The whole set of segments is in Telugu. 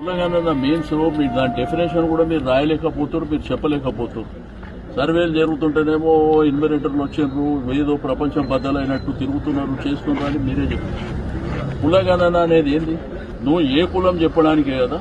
కులగణన మీన్స్ మీరు దాని డెఫినేషన్ కూడా మీరు రాయలేకపోతారు మీరు చెప్పలేకపోతారు సర్వేలు జరుగుతుంటేనేమో ఇన్వెరేటర్లు వచ్చిండ్రు ఏదో ప్రపంచం బద్దలైనట్టు తిరుగుతున్నారు చేస్తున్నారు అని మీరే చెప్తారు కులగణన అనేది ఏంది? నువ్వు ఏ కులం చెప్పడానికే కదా?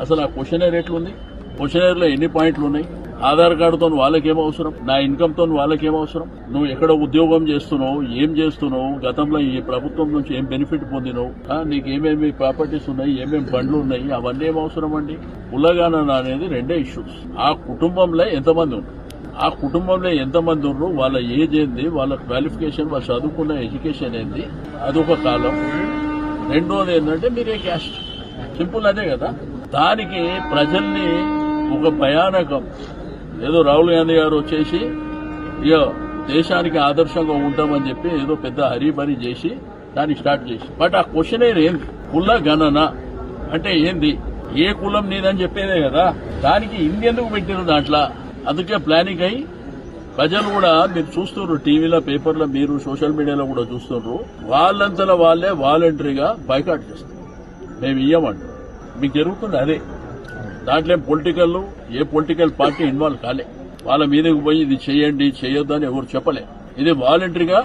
అసలు ఆ క్వశ్చనర్ ఎట్లుంది? క్వశ్చనర్లో ఎన్ని పాయింట్లు ఉన్నాయి? ఆధార్ కార్డుతో వాళ్ళకేం అవసరం? నా ఇన్కమ్తో వాళ్ళకేం అవసరం? నువ్వు ఎక్కడ ఉద్యోగం చేస్తున్నావు? ఏం చేస్తున్నావు? గతంలో ఈ ప్రభుత్వం నుంచి ఏం బెనిఫిట్ పొందినవు? నీకు ఏమేమి ప్రాపర్టీస్ ఉన్నాయి? ఏమేమి బండ్లు ఉన్నాయి? అవన్నీ ఏం అవసరం అండి? ఉల్లగాన అనేది రెండే ఇష్యూస్ ఆ కుటుంబంలో ఎంతమంది ఉన్నారు? ఆ కుటుంబంలో ఎంతమంది ఉన్నారు? వాళ్ళ ఏజ్ ఏంది? వాళ్ళ క్వాలిఫికేషన్ వాళ్ళు చదువుకున్న ఎడ్యుకేషన్ ఏంది? అదొక కాలం. రెండోది ఏంటంటే మీరే క్యాస్ట్ సింపుల్ అదే కదా? దానికి ప్రజల్ని ఒక భయానకం. ఏదో రాహుల్ గాంధీ గారు వచ్చేసి ఇక దేశానికి ఆదర్శంగా ఉంటామని చెప్పి ఏదో పెద్ద హరీబరీ చేసి దాన్ని స్టార్ట్ చేసి. బట్ ఆ క్వశ్చన్ ఏంది? కుల గణన అంటే ఏంది? ఏ కులం నీదని చెప్పేదే కదా. దానికి ఇందెందుకు పెట్టిన దాంట్లో? అందుకే ప్లానింగ్ అయి ప్రజలు కూడా మీరు చూస్తున్నారు టీవీలో పేపర్లో మీరు సోషల్ మీడియాలో కూడా చూస్తున్నారు. వాళ్ళంతలో వాళ్ళే వాలంటరీగా బైకాట్ చేస్తారు. మేము ఇయ్యమంటాం మీకు జరుగుతుంది అదే. దాంట్లో ఏం political a political party involve కాలే. వాళ్ళ మీదకి పోయి ఇది చేయండి చేయొద్దు అని ఎవరు చెప్పలే. ఇది వాలంటరీగా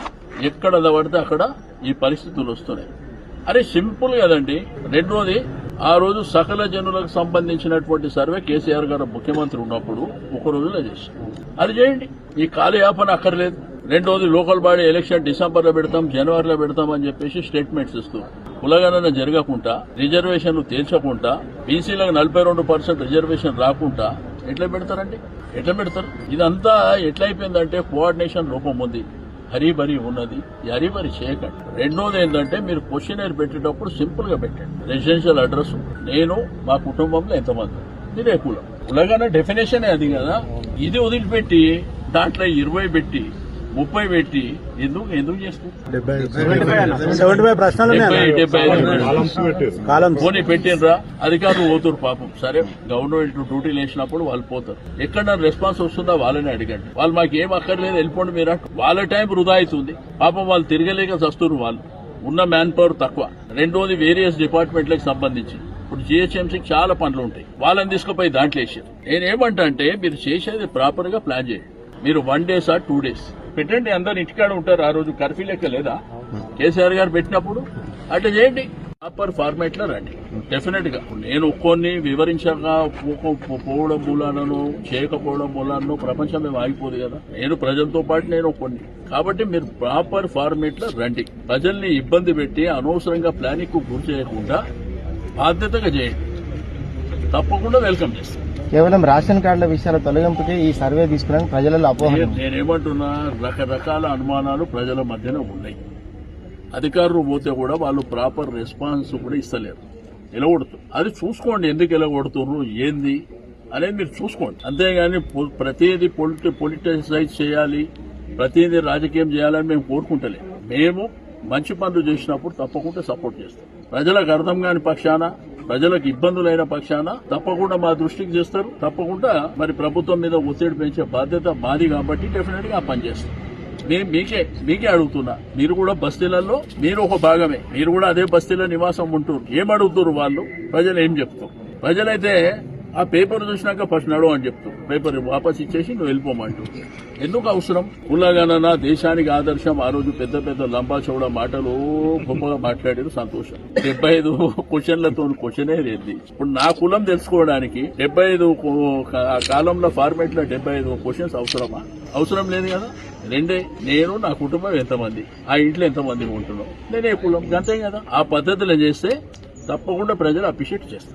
ఎక్కడ పడితే అక్కడ ఈ పరిస్థితులు వస్తున్నాయి. అరే సింపుల్ కదండి. రెండోది ఆ రోజు సకల జనులకు సంబంధించినటువంటి సర్వే కేసీఆర్ గారు ముఖ్యమంత్రి ఉన్నప్పుడు ఒక రోజులో చేశారు. అది చేయండి. ఈ కాలయాపన అక్కర్లేదు. రెండోది లోకల్ బాడీ ఎలక్షన్ డిసెంబర్లో పెడతాం జనవరిలో పెడతాం అని చెప్పేసి స్టేట్మెంట్స్ ఇస్తూ కులగణన జరగకుండా రిజర్వేషన్లు తేల్చకుండా బీసీలకు నలభై రెండు పర్సెంట్ రిజర్వేషన్ రాకుండా ఎట్లా పెడతారండి? ఎట్లా పెడతారు? ఇదంతా ఎట్లయిపోయిందంటే కోఆర్డినేషన్ లోపం ఉంది. హరీబరీ ఉన్నది. ఈ హరీబరీ చేయకండి. రెండోది ఏంటంటే మీరు క్వశ్చనర్ పెట్టేటప్పుడు సింపుల్గా పెట్టండి రెసిడెన్షియల్ అడ్రస్ నేను మా కుటుంబంలో ఎంతమంది? మీరే కులం. కులగన డెఫినేషన్ అది కదా? ఇది వదిలిపెట్టి దాంట్లో ఇరవై పెట్టి ముప్పై పెట్టి ఎందుకు ఎందుకు కాలం పోనీ పెట్టినరా అధికారులు పోతురు పాపం. సరే గవర్నమెంట్ డ్యూటీలు వేసినప్పుడు వాళ్ళు పోతారు. ఎక్కడ రెస్పాన్స్ వస్తుందా వాళ్ళని అడగండి. వాళ్ళు మాకు ఏం అక్కర్లేదు వెళ్ళిపోండి మీరు. వాళ్ళ టైం వృధా అవుతుంది. పాపం వాళ్ళు తిరగలేక చస్తున్నారు వాళ్ళు. ఉన్న మ్యాన్ పవర్ తక్కువ. రెండోది వేరియస్ డిపార్ట్మెంట్లకు సంబంధించి. ఇప్పుడు జిహెచ్ఎంసీకి చాలా పనులు ఉంటాయి. వాళ్ళని తీసుకుపోయి దాంట్లో వేసారు నేనేమంటా అంటే మీరు చేసేది ప్రాపర్గా ప్లాన్ చేయండి. మీరు వన్ డేస్ ఆ టూ డేస్. పెట్టండి అందరు ఇంటికాడ ఉంటారు. ఆ రోజు కర్ఫ్యూ లెక్క లేదా? కేసీఆర్ గారు పెట్టినప్పుడు? అట్లా చేయండి. ప్రాపర్ ఫార్మేట్లో రండి. డెఫినెట్గా. నేను ఒక్కొని వివరించక పోవడం మూలానను చేయకపోవడం మూలాలను ప్రపంచం మేము ఆగిపోదు కదా. నేను ప్రజలతో పాటు నేను ఒక్కొని కాబట్టి మీరు ప్రాపర్ ఫార్మేట్లో రండి. ప్రజల్ని ఇబ్బంది పెట్టి అనవసరంగా ప్లానింగ్కు గురి చేయకుండా బాధ్యతగా చేయండి. తప్పకుండా వెల్కమ్ చేస్తాను కేవలం రేషన్ కార్డుల విషయాల తొలగింపుకి ఈ సర్వే తీసుకున్నాక ప్రజలలో అపోహ నేను- నేనేమంటున్నా రకరకాల అనుమానాలు ప్రజల మధ్యన ఉన్నాయి. అధికారులు పోతే కూడా వాళ్ళు ప్రాపర్ రెస్పాన్స్ కూడా ఇస్తలేరు. ఎలగొడుతు అది చూసుకోండి ఎందుకు ఎలగొడుతున్నారు ఏంది అనేది మీరు చూసుకోండి. అంతేగాని ప్రతిదీ పొలిటి పొలిటిసైజ్ చేయాలి ప్రతిదీ రాజకీయం చేయాలని మేము కోరుకుంటలేము మేము మంచి పనులు చేసినప్పుడు తప్పకుండా సపోర్ట్ చేస్తాం. ప్రజలకు అర్థం కాని పక్షాన ప్రజలకు ఇబ్బందులైన పక్షాన తప్పకుండా మా దృష్టికి చేస్తారు. తప్పకుండా మరి ప్రభుత్వం మీద ఒత్తిడి పెంచే బాధ్యత మాది కాబట్టి డెఫినెట్గా ఆ నేను మీకే మీకే అడుగుతున్నా. మీరు కూడా బస్తీలలో మీరు ఒక భాగమే. మీరు కూడా అదే బస్తీలో నివాసం ఉంటున్నారు ఏం అడుగుతున్నారు వాళ్ళు? ప్రజలు ఏం చెప్తారు? ప్రజలైతే ఆ పేపర్ చూసినాక ఫస్ట్ నడు అని చెప్తారు పేపర్ వాపస్ ఇచ్చేసి నువ్వు వెళ్ళిపోమంటూ. ఎందుకు అవసరం? కులగణన దేశానికి ఆదర్శం ఆ రోజు పెద్ద పెద్ద లంబా చౌడ మాటలు గొప్పగా మాట్లాడారు సంతోషం. డెబ్బై ఐదు క్వశ్చన్లతో క్వశ్చనే లేదు. ఇప్పుడు నా కులం తెలుసుకోవడానికి డెబ్బై ఐదు కాలంలో ఫార్మేట్లో డెబ్బై ఐదు క్వశ్చన్స్ అవసరమా? అవసరం లేదు కదా? రెండే. నేను నా కుటుంబం ఎంతమంది? ఆ ఇంట్లో ఎంతమంది ఉంటున్నాం? నేనే కులం. అంతే కదా? ఆ పద్ధతిలో చేస్తే తప్పకుండా ప్రజలు అప్రిషియేట్ చేస్తారు.